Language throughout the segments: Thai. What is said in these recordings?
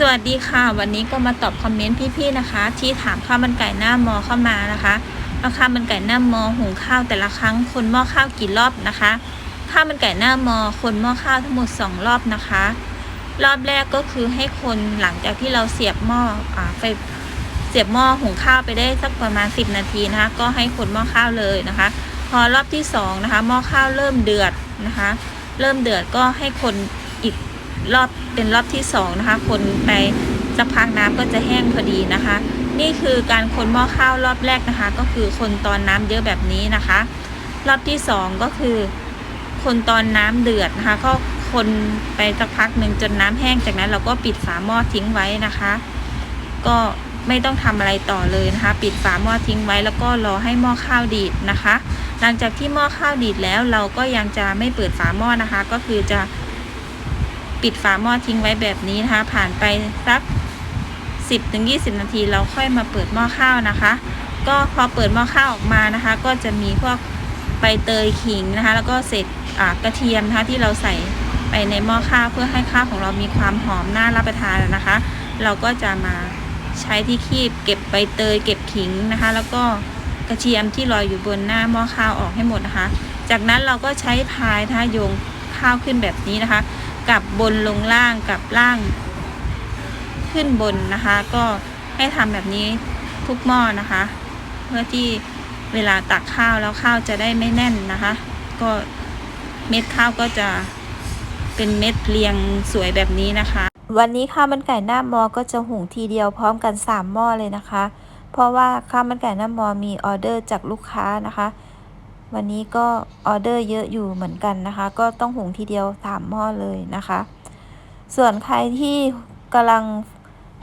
สวัสดีค่ะ วันนี้ก็มาตอบคอมเมนต์พี่ๆนะคะ ที่ถามข้าวมันไก่หน้ามอเข้ามานะคะว่าข้าวมันไก่หน้ามอหุงข้าวแต่ละครั้งคนหม้อข้าวกี่รอบนะคะข้าวมันไก่หน้ามอคนหม้อข้าวทั้งหมด 2 รอบนะคะ รอบแรกก็คือให้คนหลังจากที่เราเสียบหม้ออ่าไฟเสียบหม้อหุงข้าวไปได้สักประมาณ 10 นาทีนะคะ ก็ให้คนหม้อข้าวเลยนะคะ พอรอบที่2นะคะหม้อข้าวเริ่มเดือดนะคะ เริ่มเดือดก็ให้คนอีก รอบเป็นรอบที่สองนะคะ คนไปสักพักน้ำก็จะแห้งพอดีนะคะ นี่คือการคนหม้อข้าวรอบแรกนะคะ ก็คือคนตอนน้ำเยอะแบบนี้นะคะ รอบที่สองก็คือ คนตอนน้ำเดือดนะคะ ก็คนไปสักพักหนึ่งจนน้ำแห้งจากนั้นเราก็ปิดฝาหม้อทิ้งไว้นะคะ ก็ไม่ต้องทำอะไรต่อเลยนะคะ ปิดฝาหม้อทิ้งไว้แล้วก็รอให้หม้อข้าวดีดนะคะ หลังจากที่หม้อข้าวดีดแล้วเราก็ยังจะไม่เปิดฝาหม้อนะคะ ก็คือจะ ปิดฝาหม้อทิ้งไว้แบบนี้นะคะ ผ่านไปสัก 10-20 นาที เราค่อยมาเปิดหม้อข้าวนะคะ ก็พอเปิดหม้อข้าวออกมานะคะ ก็จะมีพวกใบเตยขิงนะคะ แล้วก็เศษกระเทียมนะคะที่เราใส่ไปในหม้อข้าวเพื่อให้ข้าวของเรามีความหอมน่ารับประทานนะคะ เราก็จะมาใช้ที่คีบเก็บใบเตยเก็บขิงนะคะ แล้วก็กระเทียมที่ลอยอยู่บนหน้าหม้อข้าวออกให้หมดนะคะ จากนั้นเราก็ใช้พายนะคะโยงข้าวขึ้นแบบนี้นะคะ กลับบนลงล่างกับล่าง ขึ้นบนนะคะ ก็ให้ทำแบบนี้ทุกหม้อนะคะ เพื่อที่เวลาตักข้าวแล้วข้าวจะได้ไม่แน่นนะคะ ก็เม็ดข้าวก็จะเป็นเม็ดเรียงสวยแบบนี้นะคะ วันนี้ข้าวมันไก่หน้ามอก็จะหุงทีเดียวพร้อมกัน3หม้อเลยนะคะ เพราะว่าข้าวมันไก่หน้ามอมีออเดอร์จากลูกค้านะคะ วันนี้ก็ออเดอร์เยอะอยู่เหมือนกันนะคะ ก็ต้องหุงทีเดียวสามหม้อเลยนะคะ ส่วนใครที่กำลัง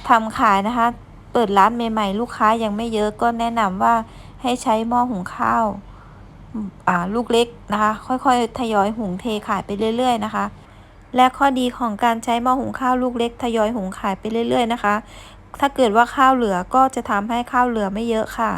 ทำขายนะคะ เปิดร้านใหม่ๆ ลูกค้ายังไม่เยอะก็แนะนำว่าให้ใช้หม้อหุงข้าวอ่าลูกเล็กนะคะ ค่อยๆ ทยอยหุงเทขายไปเรื่อย ๆ นะคะ และข้อดีของการใช้หม้อหุงข้าวลูกเล็ก ทยอยหุงขายไปเรื่อย ๆ นะคะ ถ้าเกิดว่าข้าวเหลือก็จะทำให้ข้าวเหลือไม่เยอะค่ะ